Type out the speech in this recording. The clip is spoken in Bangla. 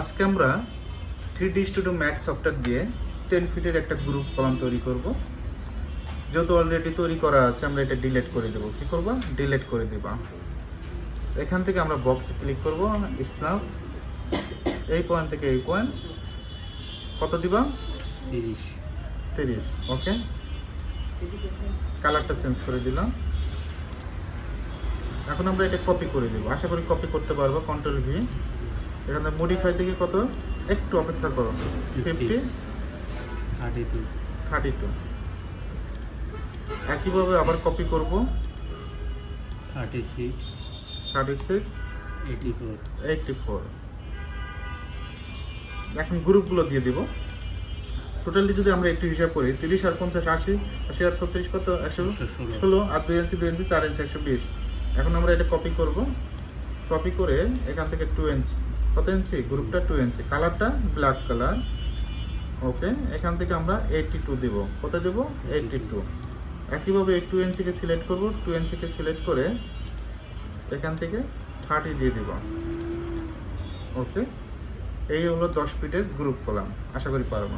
আজকে আমরা three D studio max software দিয়ে টেন ফিটের একটা গ্রুপ কলাম তৈরি করব। যেহেতু অলরেডি তৈরি করা আছে আমরা এটা ডিলেট করে দেবো। কী করব? ডিলেট করে দেবা। এখান থেকে আমরা বক্সে ক্লিক করব। স্ন্যাপ এই পয়েন্ট থেকে এই পয়েন্ট কত দিবা? তিরিশ। তিরিশ ওকে কালারটা চেঞ্জ করে দিলাম। এখন আমরা এটা কপি করে দেবো। আশা করি কপি করতে পারব। কন্ট্রোল ভি এখানে মডিফাই থেকে কত? একটু অপেক্ষা করো। Fifty thirty two thirty two একইভাবে আবার কপি করব। Thirty six thirty six eighty four eighty four এখন গ্রুপগুলো দিয়ে দিব। টোটালি যদি আমরা একটু হিসাব করি তিরিশ আর পঞ্চাশ আশি আশি আর ছত্রিশ কত? একশো ষোলো। আর দুই ইঞ্চি দুই ইঞ্চি চার ইঞ্চি একশো বিশ। এখন আমরা এটা কপি করব। কপি করে এখান থেকে টু ইঞ্চি কত ইঞ্চি গ্রুপটা টু ইঞ্চি কালারটা ব্ল্যাক কালার ওকে এখান থেকে আমরা এইটটি টু দেবো। কত দেবো? এইটটি টু একইভাবে এই টু ইঞ্চিকে সিলেক্ট করব। টু ইঞ্চিকে সিলেক্ট করে এখান থেকে থার্টি দিয়ে দেব। ওকে এই হলো দশ ফিটের গ্রুপ কলাম আশা করি পারব।